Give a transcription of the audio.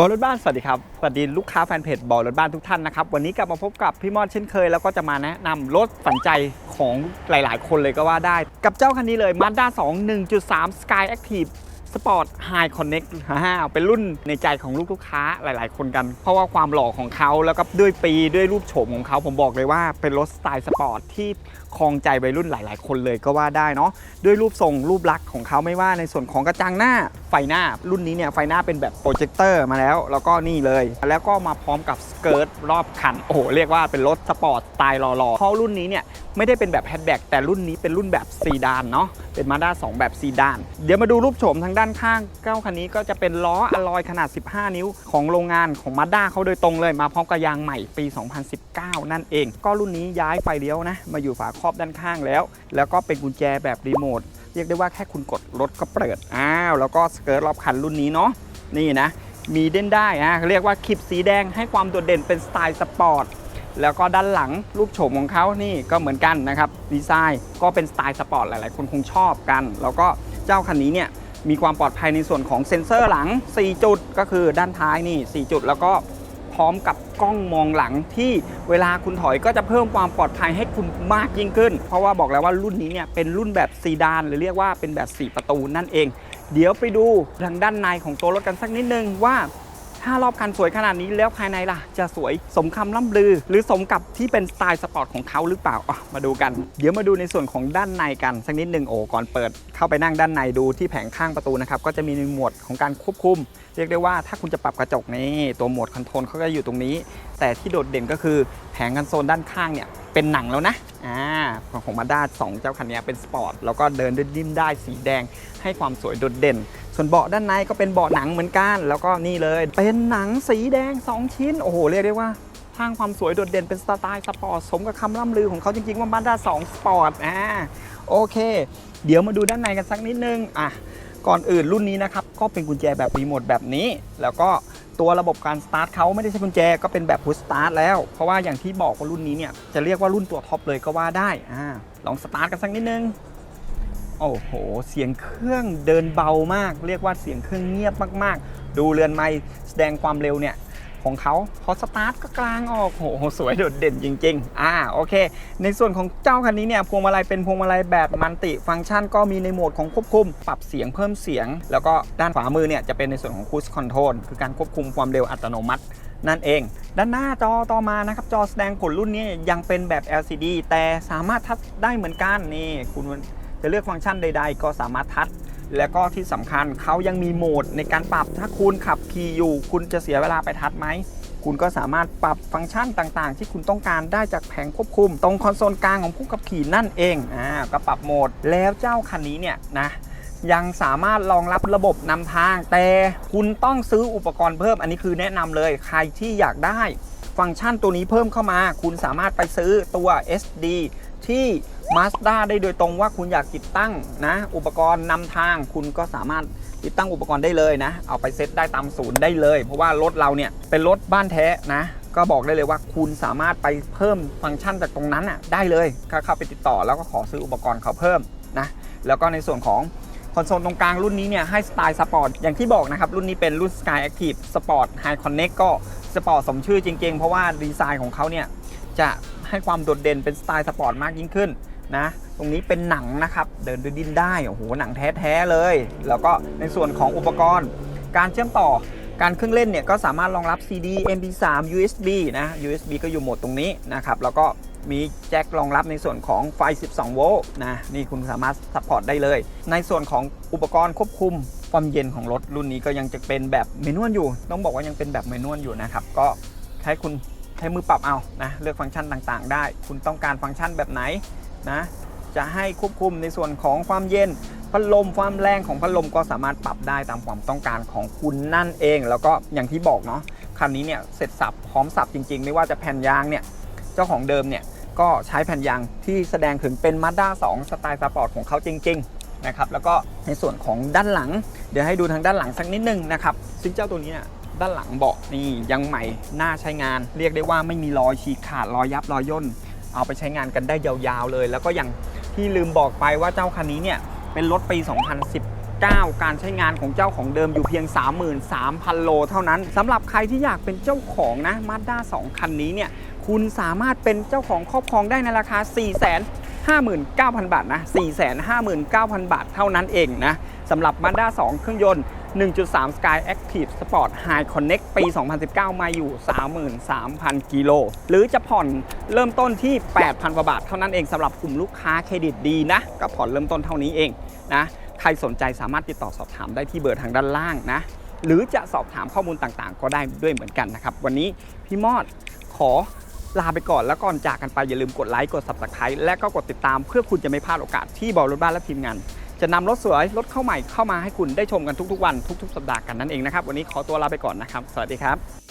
บอรถบ้านสวัสดีครับสวัสดีลูกค้าแฟนเพจบอรถบ้านทุกท่านนะครับวันนี้กลับมาพบกับพี่มอดเช่นเคย แล้วก็จะมาแนะนำรถฝันใจของหลาย ๆ คนเลยก็ว่าได้ กับเจ้าคันนี้เลย Mazda 2 1.3 Sky Active Sport High Connect ฮ่าเป็นรุ่นในใจของลูกลูกค้าหลาย ๆ คนกัน เพราะว่าความหล่อของเขาแล้วก็ด้วยปีด้วยรูปโฉมของเขาผมบอกเลยว่าเป็นรถสไตล์สปอร์ตที่ครองใจวัยรุ่นหลาย ๆ คนเลยก็ว่าได้เนาะด้วยรูปทรงรูปลักษณ์ของเขาไม่ว่าในส่วนของกระจังหน้า ไฟหน้ารุ่นนี้เนี่ยไฟหน้าเป็นแบบโปรเจคเตอร์มาแล้ว แล้วก็นี่เลย แล้วก็มาพร้อมกับสเกิร์ตรอบคันโอ้โหเรียกว่าเป็นรถสปอร์ตสไตล์หล่อๆเพราะรุ่นนี้เนี่ยไม่ได้เป็นแบบแฮชแบ็กแต่รุ่นนี้เป็นรุ่นแบบซีดานเนาะเป็นมาด้า2แบบซีดาน เดี๋ยวมาดูรูปโฉมทางด้านข้างเก้าคันนี้ก็จะเป็นล้ออลลอยขนาด 15 นิ้วของโรงงานของมาด้าเขาโดยตรงเลยมาพร้อมกับยางใหม่ปี 2019 นั่นเอง ก็รุ่นนี้ย้ายไฟเลี้ยวนะมาอยู่ฝาครอบด้านข้างแล้ว แล้วก็เป็นกุญแจแบบรีโมท รียกได้ว่าแค่คุณกดรถก็เปิดอ้าวแล้วก็สเกิร์ตรอบคันรุ่นนี้เนาะนี่นะ มีเด่นได้นะเรียกว่าคลิปสีแดงให้ความโดดเด่นเป็นสไตล์สปอร์ตแล้วก็ด้านหลังรูปโฉมของเขานี่ก็เหมือนกันนะครับดีไซน์ก็เป็นสไตล์สปอร์ตหลาย ๆ คนคงชอบกัน แล้วก็เจ้าคันนี้เนี่ยมีความปลอดภัยในส่วนของเซ็นเซอร์หลัง 4 จุดก็คือด้านท้ายนี่ 4 จุดแล้วก็ ร้อมกับกล้องมองหลังที่เวลาคุณถอยก็จะเพิ่มความปลอดภัยให้คุณมากยิ่งขึ้น เพราะว่าบอกแล้วว่ารุ่นนี้เนี่ยเป็นรุ่นแบบซีดาน หรือเรียกว่าเป็นแบบ 4 ประตูนั่นเอง เดี๋ยวไปดูทางด้านในของตัวรถกันสักนิดนึงว่า ถ้ารอบคันสวยขนาดนี้แล้วภายในล่ะ จะสวยสมคำล่ำลือ หรือสมกับที่เป็นสไตล์สปอร์ตของเขาหรือเปล่าอะมาดูกัน เดี๋ยวมาดูในส่วนของด้านในกัน สักนิดหนึ่งโอ้ก่อนเปิด เข้าไปนั่งด้านในดูที่แผงข้างประตูนะครับก็จะมีในหมวดของการควบคุม เรียกได้ว่าถ้าคุณจะปรับกระจกนี่ตัวโหมดคอนโทรลเขาก็อยู่ตรงนี้ แต่ที่โดดเด่นก็คือแผงกันโซนด้านข้างเนี่ยเป็นหนังแล้วนะอ่าของมาด้าสองเจ้าคันนี้เป็นสปอร์ตแล้วก็เดินด้วยดิ้นได้สีแดงให้ความสวยโดดเด่น ส่วนเบาะด้านในก็เป็นเบาะหนังเหมือนกัน แล้วก็นี่เลย เป็นหนังสีแดง 2 ชิ้น โอ้โห เรียกได้ว่าทางความสวยโดดเด่นเป็นสไตล์สปอร์ตสมกับคำล่ำลือของเขาจริงๆ ว่ามาด้า2สปอร์ตอ่าโอเค เดี๋ยวมาดูด้านในกันสักนิดนึงอะก่อนอื่นรุ่นนี้นะครับก็เป็นกุญแจแบบรีโมทแบบนี้ แล้วก็ตัวระบบการสตาร์ทเขาไม่ได้ใช้กุญแจก็เป็นแบบพุชสตาร์ทแล้ว เพราะว่าอย่างที่บอกว่ารุ่นนี้เนี่ยจะเรียกว่ารุ่นตัวท็อปเลยก็ว่าได้อ่าลองสตาร์ทกันสักนิดนึง โอ้โห เสียงเครื่องเดินเบามาก เรียกว่าเสียงเครื่องเงียบมากๆ ดูเรือนไม้แสดงความเร็วเนี่ยของเขาพอสตาร์ทก็กลางออกโอ้โหสวยโดดเด่นจริง ๆ อ่าโอเค ในส่วนของเจ้าคันนี้เนี่ยพวงมาลัยเป็นพวงมาลัยแบบมันติฟังก์ชันก็มีในโหมดของควบคุม ปรับเสียงเพิ่มเสียง แล้วก็ด้านขวามือเนี่ยจะเป็นในส่วนของคู i คอนโทรลคือการควบคุมความเร็วอัตโนมัตินั่นเอง ด้านหน้าจอต่อมานะครับ จอแสดงผลรุ่นนี้ยังเป็นแบบ LCD แต่สามารถทัชได้เหมือนกันนี่คุณ จะเลือกฟังก์ชันใด ๆ ก็สามารถทัชและก็ที่สำคัญเขายังมีโหมดในการปรับถ้าคุณขับขี่อยู่ คุณจะเสียเวลาไปทัชไหมคุณก็สามารถปรับฟังก์ชันต่างๆ ที่คุณต้องการได้จากแผงควบคุม ตรงคอนโซลกลางของผู้ขับขี่นั่นเองอ่าก็ปรับโหมดแล้วเจ้าคันนี้เนี่ยนะยังสามารถรองรับระบบนำทาง แต่คุณต้องซื้ออุปกรณ์เพิ่มอันนี้คือแนะนำเลยใครที่อยากได้ฟังก์ชันตัวนี้เพิ่มเข้ามา คุณสามารถไปซื้อตัว SD ที่ Mazda ได้โดยตรงว่าคุณอยากติดตั้งนะ อุปกรณ์นำทางคุณก็สามารถติดตั้งอุปกรณ์ได้เลยนะ เอาไปเซตได้ตามศูนย์ได้เลย เพราะว่ารถเราเนี่ยเป็นรถบ้านแท้นะ ก็บอกได้เลยว่าคุณสามารถไปเพิ่มฟังก์ชันจากตรงนั้นอะได้เลยเข้าไปติดต่อแล้วก็ขอซื้ออุปกรณ์เขาเพิ่มนะ แล้วก็ในส่วนของคอนโซลตรงกลางรุ่นนี้เนี่ยให้สไตล์สปอร์ตอย่างที่บอกนะครับ รุ่นนี้เป็นรุ่น Sky Active Sport High Connect ก็สปอร์ตสมชื่อจริงๆ เพราะว่าดีไซน์ของเขาเนี่ย จะให้ความโดดเด่นเป็นสไตล์สปอร์ตมากยิ่งขึ้นนะ ตรงนี้เป็นหนังนะครับ เดินด้วยดินได้ โอ้โห หนังแท้ ๆ เลย แล้วก็ในส่วนของอุปกรณ์ การเชื่อมต่อ การเครื่องเล่นเนี่ยก็สามารถรองรับ CD MP3 USB นะ USB ก็อยู่หมดตรงนี้นะครับ แล้วก็มีแจ็ครองรับในส่วนของไฟ 12 โวลต์นะ นี่คุณสามารถซัพพอร์ตได้เลย ในส่วนของอุปกรณ์ควบคุมความเย็นของรถรุ่นนี้ก็ยังจะเป็นแบบเมนวลอยู่ ต้องบอกว่ายังเป็นแบบเมนวลอยู่นะครับ ก็ใช้คุณ ใช้มือปรับเอานะเลือกฟังก์ชันต่างๆ ได้ คุณต้องการฟังก์ชันแบบไหนนะจะให้ควบคุมในส่วนของความเย็นพัดลมความแรงของพัดลมก็สามารถปรับได้ตามความต้องการของคุณนั่นเอง แล้วก็อย่างที่บอกเนาะคันนี้เนี่ยเสร็จสับพร้อมสับจริง ๆ ไม่ว่าจะแผ่นยางเนี่ยเจ้าของเดิมเนี่ยก็ใช้แผ่นยางที่แสดงถึงเป็น Mazda 2สไตล์สปอร์ตของเขาจริง ๆ นะครับ แล้วก็ในส่วนของด้านหลัง เดี๋ยวให้ดูทางด้านหลังสักนิดนึงนะครับ ซึ่งเจ้าตัวนี้เนี่ย ด้านหลังเบาะนี่ยังใหม่น่าใช้งาน เรียกได้ว่าไม่มีรอยฉีกขาดรอยยับรอยย่น เอาไปใช้งานกันได้ยาวๆเลย แล้วก็อย่างที่ลืมบอกไปว่าเจ้าคันนี้เนี่ยเป็นรถปี 2019การใช้งานของเจ้าของเดิมอยู่เพียง 33,000 โลเท่านั้นสำหรับใครที่อยากเป็นเจ้าของนะ Mazda 2 คันนี้เนี่ย คุณสามารถเป็นเจ้าของครอบครองได้ในราคา 4 5 9 0 0 0 บาทนะ 459,000 บาทเท่านั้นเองนะสำหรับ Mazda 2 เครื่องยนต์ 1.3 Sky Active Sport High Connect ปี 2019 มาอยู่ 33,000 กิโล หรือจะผ่อนเริ่มต้นที่ 8,000 กว่าบาท เท่านั้นเองสำหรับกลุ่มลูกค้าเครดิตดีนะก็ผ่อนเริ่มต้นเท่านี้เองนะใครสนใจสามารถติดต่อสอบถามได้ที่เบอร์ทางด้านล่างนะ หรือจะสอบถามข้อมูลต่างๆ ก็ได้ด้วยเหมือนกันนะครับ วันนี้พี่มอดขอลาไปก่อนแล้วก่อนจากกันไปอย่าลืมกดไลค์กด subscribe และก็กดติดตามเพื่อคุณจะไม่พลาดโอกาสที่บอลรถบ้านและทีมงาน จะนำรถสวยรถเข้าใหม่เข้ามาให้คุณได้ชมกันทุกๆวันทุก ๆ สัปดาห์กันนั่นเองนะครับ วันนี้ขอตัวลาไปก่อนนะครับ สวัสดีครับ